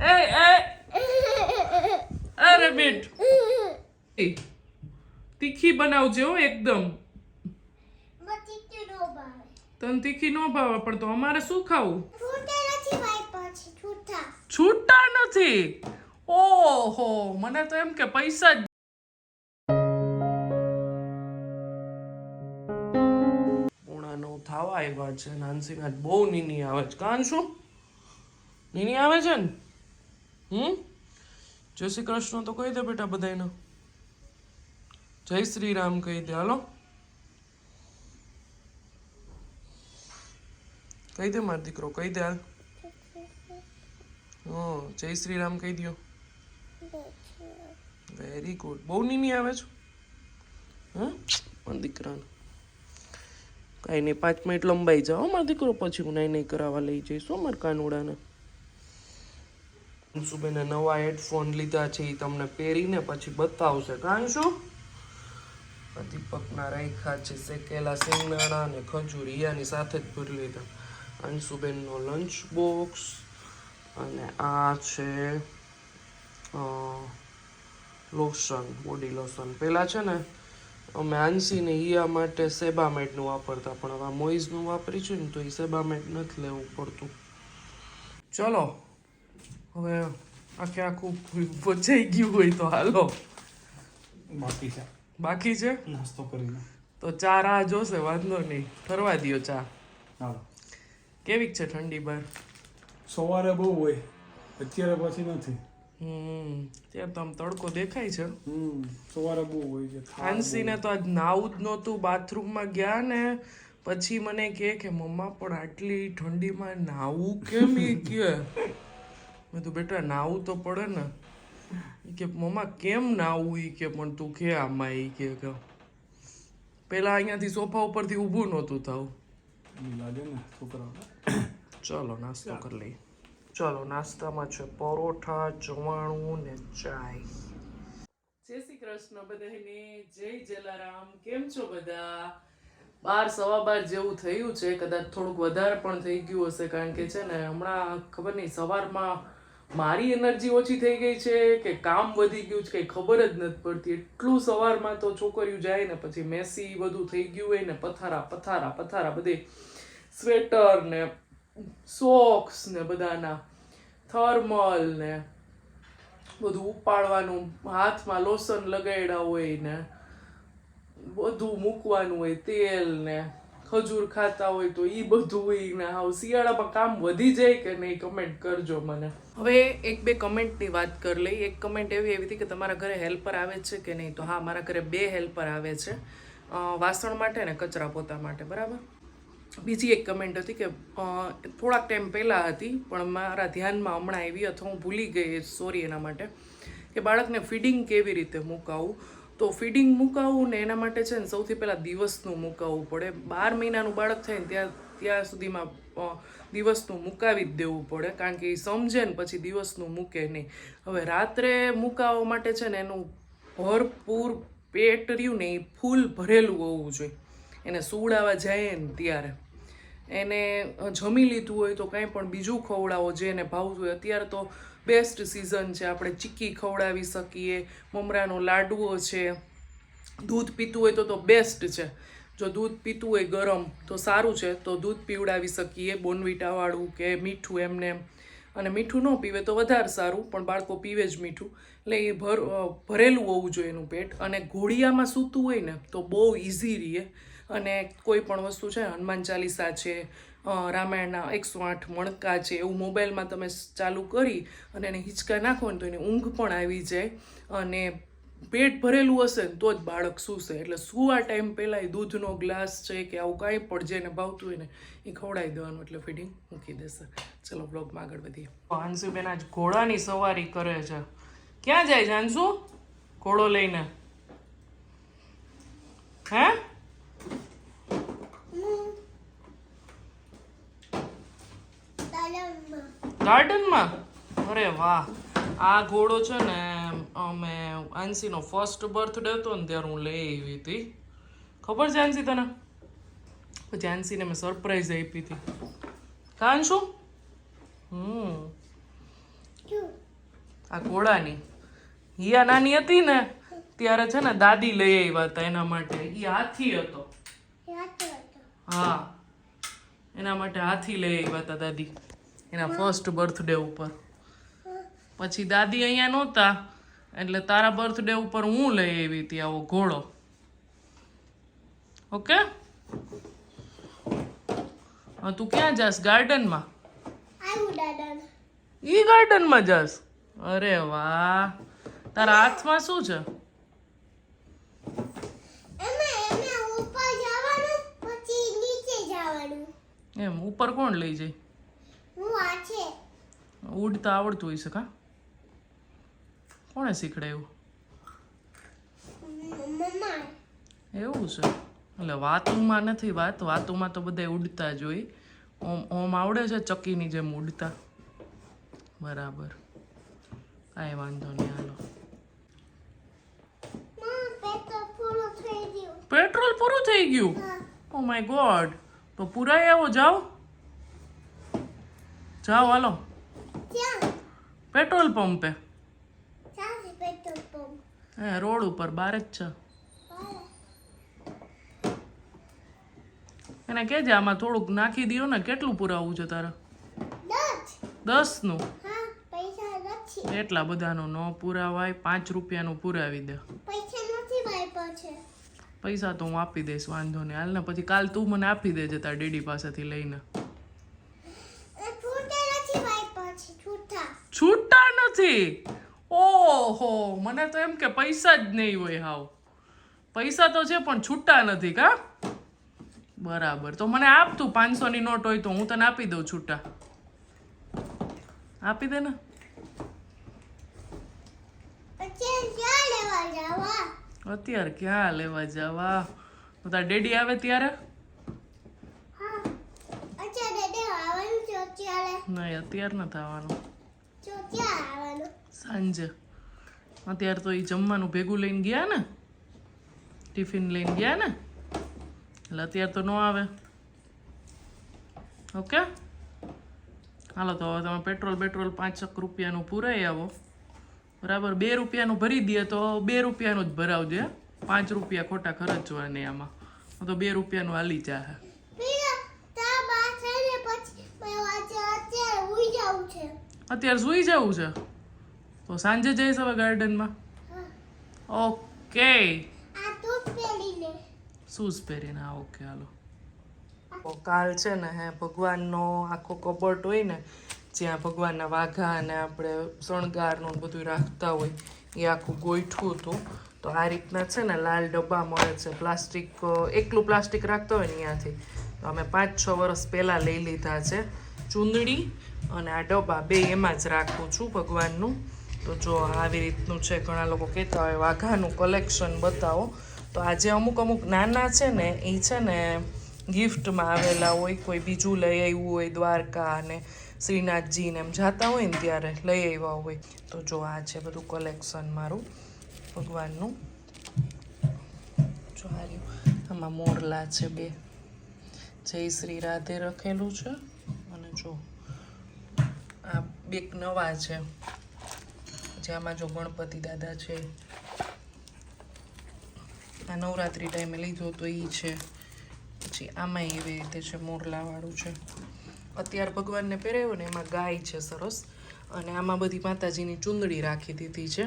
એ એ. અરે બેટ. તીખી બનાવજે હો એકદમ. તને તીખી ન ભાવે, પણ તો અમારે શું ખાવું? છૂટા નથી. ઓહો, મને તો એમ કે પૈસા જ નવ થવા આવ્યા છે, નાનસીના બહુ નીની આવે છે. કાન શું? નીની આવે છે ને? હમ? જય શ્રી કૃષ્ણ તો કહી દે બેટા બધાને જય શ્રી રામ કહી દે. હાલો. કહી દે મારો દીકરો, કહી દે હાલ. જય શ્રી રામ કહી દો વેરી ગુડ બહુ નીની આવે છે. હા પણ દીકરાને. કાંઈ નહીં પાંચ મિનિટ લંબાઈ જાઓ મારો દીકરો, પછી હું નહીં નહીં કરાવવા લઈ જઈશ મારા કાનુડાને. અંશુબેને નવા હેડફોન લીધા છે એ તમને પહેરીને પછી બતાવશે. કાન દીપકના રાખ્યા છે, શેકેલા સિંગદાણા અને ખજૂર, ઈયાની સાથે જ ભરી લીધા. અંશુબેનનો લંચ બોક્સ અને આ છે લોશન બોડી લોશન પેલા છે ને, અમે આંસીને ઈયા માટે સેબામેટનું વાપરતા, પણ હવે મોઇઝનું વાપરી છે ને, તો એ સેબામેટ નથી લેવું પડતું. ચલો હવે આખે આખું પચાઈ ગયું હોય તો હાલો. બાકી છે. બાકી છે? નાસ્તો કરીને. તો ચા રાહ જોશે વાંધો નહીં. ફરવા દ્યો ચા. હાલો. કેવીક છે ઠંડી બહાર? સવારે બહુ હોય અત્યારે પછી નથી. હમ ત્યાં તો આમ તડકો દેખાય છે. હમ સવારે બહુ હોય છે ફાન્સીને તો આજ નાવું જ નહોતું બાથરૂમમાં ગયા ને પછી મને કહે કે મમ્મા પણ આટલી ઠંડીમાં નાવું કેમ એ કે? મેં તો બેટા નાવું તો પડે ને. કે મમ્મા કેમ નાવું? એ કે પણ તું કે આમાં. એ કે પેલા અહીંયાથી સોફા ઉપરથી ઊભું નહોતું થવું. લાગે ને છોકરા ચલો નાસ્તો કરી લઈએ. ચલો નાસ્તામાં છે પરોઠા ચવાણું ને ચાય. જય શ્રી કૃષ્ણ બધાને. જય જલારામ. કેમ છો બધા? બાર સવા બાર જેવું થયું છે. કદાચ થોડુંક વધારે પણ થઈ ગયું હશે કારણ કે છે ને હમણાં ખબર નહીં સવારમાં મારી એનર્જી ઓછી થઈ ગઈ છે કે કામ વધી ગયું છે, કંઈ ખબર જ નથી પડતી. એટલું સવારમાં તો છોકરીઓ જાય ને પછી મેસી બધું થઈ ગયું હોય ને, પથારા પથારા પથારા બધે. સ્વેટર ને સોક્સ ને બધાના. થર્મલ ને બધું ઉપાડવાનું, હાથમાં લોશન લગાડ્યા હોય ને, બધું મૂકવાનું હોય, તેલ ને. ખજૂર ખાતા હોય તો ઈ બધું હોય ને હાવ શિયાળામાં કામ વધી જાય કે નહીં કમેન્ટ કરજો મને. હવે એક બે કમેન્ટની વાત કરી લઈ એક કમેન્ટ એવી એવી હતી કે તમારા ઘરે હેલ્પર આવે છે કે નહીં? તો હા, મારા ઘરે બે હેલ્પર આવે છે. વાસણ માટે ને કચરા પોતા માટે, બરાબર? બીજી એક કમેન્ટ હતી કે થોડાક ટાઈમ પહેલાં હતી, પણ મારા ધ્યાનમાં હમણાં આવી, અથવા હું ભૂલી ગઈ સોરી એના માટે, કે બાળકને ફીડિંગ કેવી રીતે મુકાવવું તો ફીડિંગ મુકાવવું ને એના માટે છે ને સૌથી પહેલાં દિવસનું મુકાવવું પડે. બાર મહિનાનું બાળક થાય ને ત્યાં ત્યાં સુધીમાં દિવસનું મુકાવી જ દેવું પડે. કારણ કે એ સમજે ને પછી દિવસનું મૂકે નહીં. હવે રાત્રે મુકાવવા માટે છે ને એનું ભરપૂર પેટ રહ્યું ને એ ફૂલ ભરેલું હોવું જોઈએ. એને સુવડાવવા જાય ને ત્યારે. એને જમી લીધું હોય તો કાંઈ પણ બીજું ખવડાવો જે એને ભાવતું હોય. અત્યારે તો બેસ્ટ સિઝન છે. આપણે ચીક્કી ખવડાવી શકીએ, મમરાનો લાડવો છે. દૂધ પીતું હોય તો તો બેસ્ટ છે. જો દૂધ પીતું હોય ગરમ તો સારું છે. તો દૂધ પીવડાવી શકીએ બોનવીટાવાળું કે મીઠું એમને એમ. અને મીઠું ન પીવે તો વધારે સારું, પણ બાળકો પીવે જ મીઠું. એટલે એ ભર ભરેલું હોવું જોઈએ એનું પેટ. અને ઘોડિયામાં સૂતું હોય ને તો બહુ ઇઝી રહે. અને કોઈ પણ વસ્તુ છે, હનુમાન ચાલીસા છે રામાયણના એકસો આઠ મણકા છે એવું મોબાઈલમાં તમે ચાલુ કરી અને એને હિંચકા નાખો ને તો એને ઊંઘ પણ આવી જાય અને પેટ ભરેલું હશે ને તો જ બાળક સૂશે. એટલે સૂવા ટાઈમ પહેલાં એ દૂધનો ગ્લાસ છે કે આવું કાંઈ પણ જેને ભાવતું હોય ને એ ખવડાવી દેવાનું. એટલે ફીડિંગ મૂકી દેશે. ચલો, બ્લોગમાં આગળ વધીએ. હાંસુબેન આજ ઘોડાની સવારી કરે છે. ક્યાં જાય છે હાંસુ ઘોડો લઈને. હે? ગાર્ડનમાં અરે વાહ. આ ઘોડો છે ને અમે આંસીનો ફર્સ્ટ બર્થડે હતો ને ત્યારે હું લઈ આવી હતી. ખબર છે આંસી તને? પછી આંસીને મેં સરપ્રાઈઝ આપી હતી. કાન શું હમ. આ ઘોડાની. હિયા નાની હતી ને ત્યારે છે ને દાદી લઈ આવ્યા હતા એના માટે. એ હાથી હતો. હા. એના માટે હાથી લઈ આવ્યા હતા દાદી. એના ફર્સ્ટ બર્થડે ઉપર. પછી દાદી અહીંયા નહોતા એટલે તારા બર્થડે ઉપર હું લઈ આવી હતી આવો ઘોડો. ઓકે? તું ક્યાં જાસ ગાર્ડનમાં? ઈ ગાર્ડનમાં જાસ અરે વાહ! તારા હાથમાં શું છે? એમાં ઉપર કોણ લઈ જાય? ઉડતા આવડતું હોય છે કા? કોણે શીખડાયું? મમ્મા એવું છે? એટલે વાતુમાં નથી વાત વાતુમાં તો બધા ઉડતા જ હોય. ઓમ ઓમ આવડે છે ચક્કીની જેમ ઉડતા. બરાબર. કાંઈ વાંધો નહીં હાલો. પેટ્રોલ પૂરું થઈ ગયું. ઓ માય ગોડ તો પૂરાય આવો જાઓ. જાઓ હાલો. પેટ્રોલ પંપે. હે રોડ ઉપર બાર જ છે. એને કહેજે આમાં થોડુંક નાખી દો ને કેટલું પુરાવવું છે તારે? દસ. નથી. એટલા બધાનું ન પુરાવાય પાંચ રૂપિયાનું પુરાવી દે. પૈસા તો હું આપી દઈશ વાંધો નહીં. હાલ ને પછી કાલ તું મને આપી દેજે તારા ડેડી પાસેથી લઈને એ છૂટા નથી મારી પાસે છૂટા છૂટા નથી. ઓહો મને તો એમ કે પૈસા જ નહીં હોય હાવ. પૈસા તો છે પણ છૂટા નથી કા? બરાબર. તો મને આપ તું પાંચસોની નોટ હોય તો હું તને આપી દઉં છૂટા. આપી દે ને. અત્યારે ક્યાં લેવા જવા? તો તાર ડેડી આવે ત્યારે? નહીં અત્યારે નથી થવાનું આવવાનું સાંજે. અત્યારે તો એ જમવાનું ભેગું લઈને ગયા ને. ટિફિન લઈને ગયા ને. એટલે અત્યારે તો ન આવે. ઓકે? હાલો તો હવે તમે પેટ્રોલ પેટ્રોલ પાંચક રૂપિયાનું પૂરાઈ આવો. બરાબર? બે રૂપિયાનું ભરી દે તો બે રૂપિયાનું જ ભરાવજે. પાંચ રૂપિયા ખોટા ખર્ચવા નહીં આમાં. હું તો બે રૂપિયાનું હાલી જાહે. ને અત્યારે સૂઈ જવું છે? તો સાંજે જઈશ હવે ગાર્ડનમાં. ઓકે શૂઝ પહેરીને? આ ઓકે હાલો. કાલ છે ને હે ભગવાનનો આખો કબટ હોય ને જ્યાં ભગવાનના વાઘા અને આપણે શણગારનું બધું રાખતા હોય એ આખું ગોઠવું હતું. તો આ રીતના છે ને લાલ ડબ્બા મળે છે. પ્લાસ્ટિક એકલું પ્લાસ્ટિક રાખતા હોય ને ત્યાંથી તો અમે પાંચ છ વર્ષ પહેલાં લઈ લીધા છે ચૂંદડી અને આ ડબ્બા બે એમાં જ રાખું છું ભગવાનનું. તો જો આવી રીતનું છે, ઘણા લોકો કહેતા હોય, વાઘાનું કલેક્શન બતાવો. તો આજે અમુક અમુક નાના છે ને, એ છે ને ગિફ્ટમાં આવેલા હોય, કોઈ બીજું લઈ આવ્યું હોય, દ્વારકા અને શ્રીનાથજીને એમ જાતા હોય ને ત્યારે લઈ આવ્યા હોય. તો જો આ છે બધું કલેક્શન મારું, ભગવાનનું. જો આમાં મોરલા છે બે. જય શ્રી રાધે રખેલું છે. અને જો આ બે નવા છે. જેમાં જો ગણપતિ દાદા છે, આ નવરાત્રી ટાઈમે લીધો તો એ છે. પછી આમાં એવી રીતે છે, મોરલાવાળું છે. અત્યારે ભગવાનને પહેરાવ્યો ને એમાં ગાય છે સરસ. અને આમાં બધી માતાજીની ચૂંદડી રાખી દીધી છે,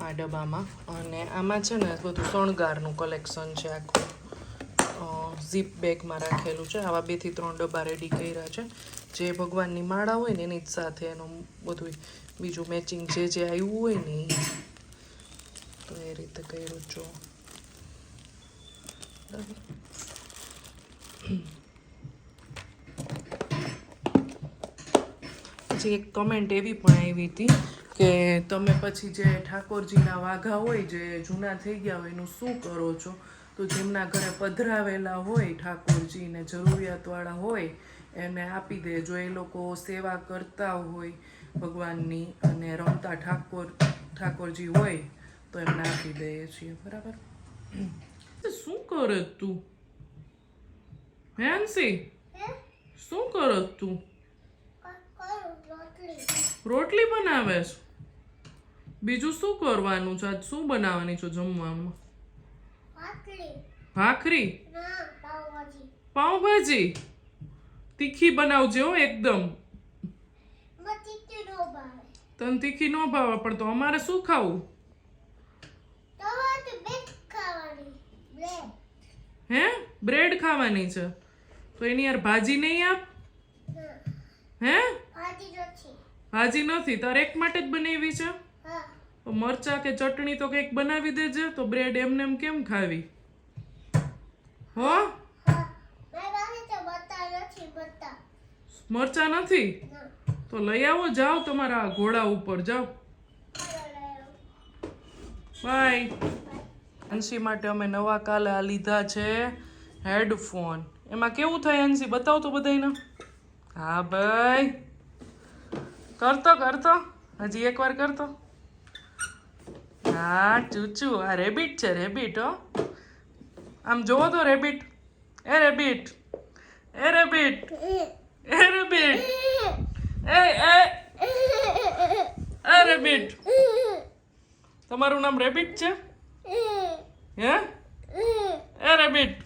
આ ડબ્બામાં. અને આમાં છે ને બધું શણગારનું કલેક્શન છે આખું. ઝીપ બેગમાં રાખેલું છે. આવા બેથી ત્રણ ડબ્બા રેડી કર્યા છે. જે ભગવાનની માળા હોય ને એની જ સાથે એનું બધું બીજું મેચિંગ જે જે આવ્યું હોય ને તો એ રીતે કર્યું જો પછી એક કમેન્ટ એવી પણ આવી હતી કે તમે પછી જે ઠાકોરજીના વાઘા હોય જે જૂના થઈ ગયા હોય એનું શું કરો છો? તો જેમના ઘરે પધરાવેલા હોય ઠાકોરજીને જરૂરિયાતવાળા હોય એને આપી દે. જો એ લોકો સેવા કરતા હોય ભગવાનની અને રમતા ઠાકોર ઠાકોરજી હોય તો એમને આપી દઈએ છીએ. બરાબર? શું કરે તું? હેન્સી શું કરો તું? રોટલી. બનાવે છે? બીજું શું કરવાનું છે? આજ શું બનાવવાની છો જમવામાં? ભાખરી. પાઉંભાજી? તીખી બનાવજે હો એકદમ. તન તીખી ન ભાવે, પણ તો અમારે શું ખાવું? હે? બ્રેડ ખાવાની છે. તો એની યાર ભાજી નહીં આપ? હે? ભાજી નથી, તારે એક માટે જ બનાવી છે? તો મરચા કે ચટણી તો કંઈક બનાવી દેજે, તો બ્રેડ એમને એમ કેમ ખાવી? હો હા મારી પાસે તો બતા નથી બતા મરચા નથી? તો લઈ આવો જાઓ તમારા ઘોડા ઉપર જાઓ. બાય અંશી માટે અમે નવા કાલે આ લીધા છે હેડફોન. એમાં કેવું થાય અંશી બતાવ તો બધાને હા ભાઈ. કરતો કરતો. હજી એકવાર કરતો. હા ચૂચુ. આ રેબિટ છે રેબિટ હો. આમ જોવો તો રેબિટ એ રેબિટ એ રેબિટ એ રેબિટ એ એ તમારું નામ રેબિટ છે? હે? એ રેબિટ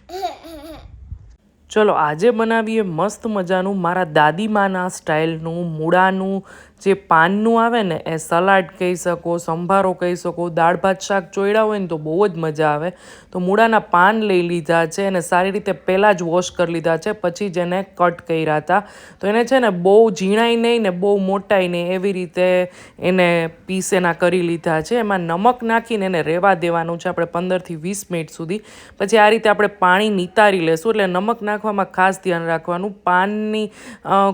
ચલો, આજે બનાવીએ મસ્ત મજાનું મારા દાદીમાના સ્ટાઇલનું મૂળાનું જે પાનનું આવે ને, એ સલાડ કહી શકો, સંભારો કહી શકો દાળ ભાત શાક ચોયડા હોય ને તો બહુ જ મજા આવે. તો મૂળાના પાન લઈ લીધા છે અને સારી રીતે પહેલાં જ વોશ કરી લીધા છે, પછી જ એને કટ કર્યા હતા. તો એને છે ને બહુ ઝીણાઈ નહીં ને બહુ મોટાઈ નહીં એવી રીતે એને પીસ એના કરી લીધા છે. એમાં નમક નાખીને એને રહેવા દેવાનું છે આપણે પંદરથી વીસ મિનિટ સુધી. પછી આ રીતે આપણે પાણી નિતારી લેશું એટલે નમક નાખવામાં ખાસ ધ્યાન રાખવાનું. પાનની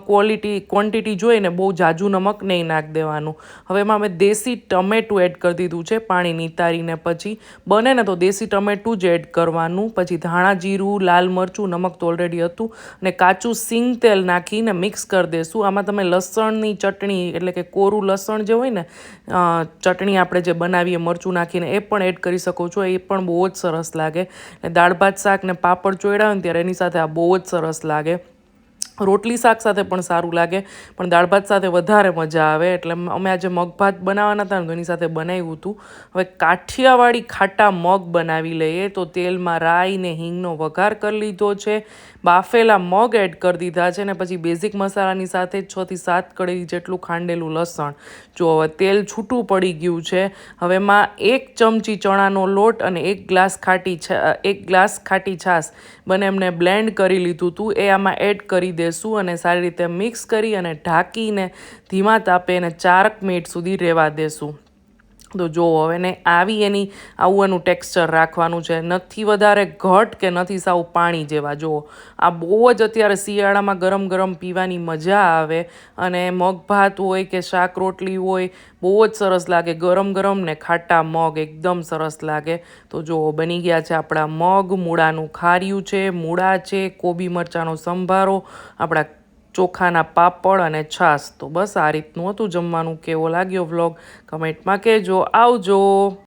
ક્વોલિટી ક્વોન્ટિટી જોઈને બહુ જાજુ નમક નહીં નાખ દેવાનું. હવે એમાં અમે દેશી ટમેટું એડ કરી દીધું છે પાણી નિતારીને પછી. બને ને તો દેશી ટમેટું જ એડ કરવાનું. પછી ધાણા જીરું, લાલ મરચું, નમક તો ઓલરેડી હતું. અને કાચું સિંગ તેલ નાખીને મિક્સ કરી દેશું. આમાં તમે લસણની ચટણી એટલે કે કોરું લસણ જે હોય ને ચટણી આપણે જે બનાવીએ મરચું નાખીને એ પણ એડ કરી શકો છો. એ પણ બહુ જ સરસ લાગે. દાળ, ભાત, શાક ને પાપડ ચોયડા હોય ને ત્યારે એની સાથે આ બહુ જ સરસ લાગે. રોટલી શાક સાથે પણ સારું લાગે, પણ દાળ ભાત સાથે વધારે મજા આવે. એટલે અમે આજે મગ ભાત બનાવવાના હતા ને, તો એની સાથે બનાવ્યું હતું. હવે કાઠિયાવાડી ખાટા મગ બનાવી લઈએ, તો તેલમાં રાઈ ને હિંગનો વઘાર કરી લીધો છે. બાફેલા મગ એડ કરી દીધા છે ને, પછી બેઝિક મસાલાની સાથે છથી સાત કળી જેટલું ખાંડેલું લસણ. જો હવે તેલ છૂટું પડી ગયું છે, હવે એમાં એક ચમચી ચણાનો લોટ અને એક ગ્લાસ ખાટી એક ગ્લાસ ખાટી છાશ બને એમને બ્લેન્ડ કરી લીધું હતું. એ આમાં એડ કરી દેશું અને સારી રીતે મિક્સ કરી અને ઢાંકીને ધીમા તાપે એને ચારક મિનિટ સુધી રહેવા દેશું તો જો હવે એને આવી એની આવું એનું ટેક્સચર રાખવાનું છે. નથી વધારે ઘટ કે નથી સાવ પાણી જેવા જુઓ આ બહુ જ અત્યારે શિયાળામાં ગરમ ગરમ પીવાની મજા આવે અને મગ ભાત હોય કે શાક રોટલી હોય, બહુ જ સરસ લાગે. ગરમ ગરમ ને ખાટા મગ એકદમ સરસ લાગે. તો જુઓ બની ગયા છે આપણા મગ, મૂળાનું ખાર્યું છે, મૂળા છે, કોબી મરચાંનો સંભારો, આપણા ચોખાના પાપડ અને છાશ. તો બસ આ રીતનું હતું જમવાનું. કેવો લાગ્યો વ્લોગ કમેન્ટમાં કહેજો. આવજો!